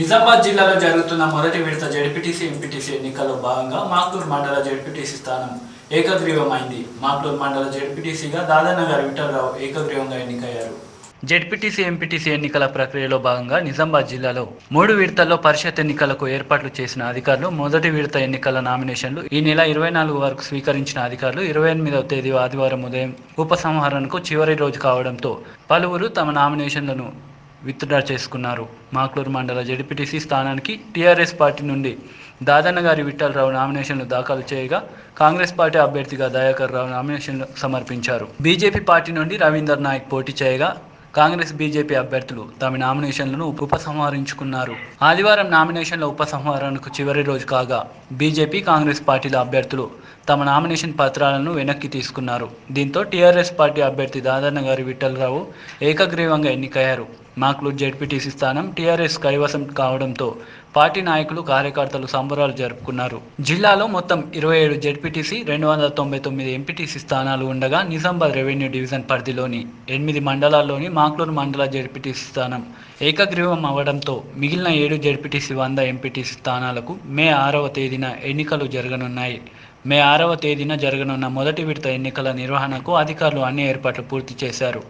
నిజామాబాద్ జిల్లాలో జరుగుతున్న మొదటి విడత జడ్పీటీసీ ఎంపీటీసీ ఎన్నికల్లో భాగంగా మాక్లూర్ మండల జడ్పీటీసీ స్థానం ఏకగ్రీవమైంది. మాక్లూర్ మండల జడ్పీటీసీగా దాదానగర్ విఠలరావు ఏకగ్రీవంగా ఎన్నికయ్యారు. జడ్పీటీసీ ఎంపీటీసీ ఎన్నికల ప్రక్రియలో భాగంగా నిజామాబాద్ జిల్లాలో మూడు విడతల్లో పరిషత్ ఎన్నికలకు ఏర్పాట్లు చేసిన అధికారులు మొదటి విడత ఎన్నికల నామినేషన్లు ఈ నెల ఇరవై నాలుగు వరకు స్వీకరించిన అధికారులు ఇరవై ఎనిమిదవ తేదీ ఆదివారం ఉదయం ఉపసంహరణకు చివరి రోజు కావడంతో పలువురు తమ నామినేషన్లను విత్డ్రా చేసుకున్నారు. మాక్లూరు మండల జడిపిటిసి స్థానానికి టీఆర్ఎస్ పార్టీ నుండి దాదన్న గారి విఠలరావు నామినేషన్లు దాఖలు చేయగా కాంగ్రెస్ పార్టీ అభ్యర్థిగా దయాకర్ రావు నామినేషన్లు సమర్పించారు. బీజేపీ పార్టీ నుండి రవీందర్ నాయక్ పోటీ చేయగా కాంగ్రెస్ బీజేపీ అభ్యర్థులు తమ నామినేషన్లను ఉపసంహరించుకున్నారు. ఆదివారం నామినేషన్ల ఉపసంహరణకు చివరి రోజు కాగా బీజేపీ కాంగ్రెస్ పార్టీల అభ్యర్థులు తమ నామినేషన్ పత్రాలను వెనక్కి తీసుకున్నారు. దీంతో టీఆర్ఎస్ పార్టీ అభ్యర్థి దాదన్న గారి విఠలరావు ఏకగ్రీవంగా ఎన్నికయ్యారు. మాక్లూర్ జెడ్పీటీసీ స్థానం టీఆర్ఎస్ కైవసం కావడంతో పార్టీ నాయకులు కార్యకర్తలు సంబరాలు జరుపుకున్నారు. జిల్లాలో మొత్తం ఇరవై ఏడు జెడ్పీటీసీ రెండు వందల తొంభై తొమ్మిది ఎంపీటీసీ స్థానాలు ఉండగా నిజామాబాద్ రెవెన్యూ డివిజన్ పరిధిలోని ఎనిమిది మండలాల్లోని మాక్లూరు మండల జెడ్పీటీసీ స్థానం ఏకగ్రీవం అవ్వడంతో మిగిలిన ఏడు జెడ్పీటీసీ వంద ఎంపీటీసీ స్థానాలకు మే ఆరవ తేదీన ఎన్నికలు జరగనున్నాయి. మే ఆరవ తేదీన జరగనున్న మొదటి విడత ఎన్నికల నిర్వహణకు అధికారులు అన్ని ఏర్పాట్లు పూర్తి చేశారు.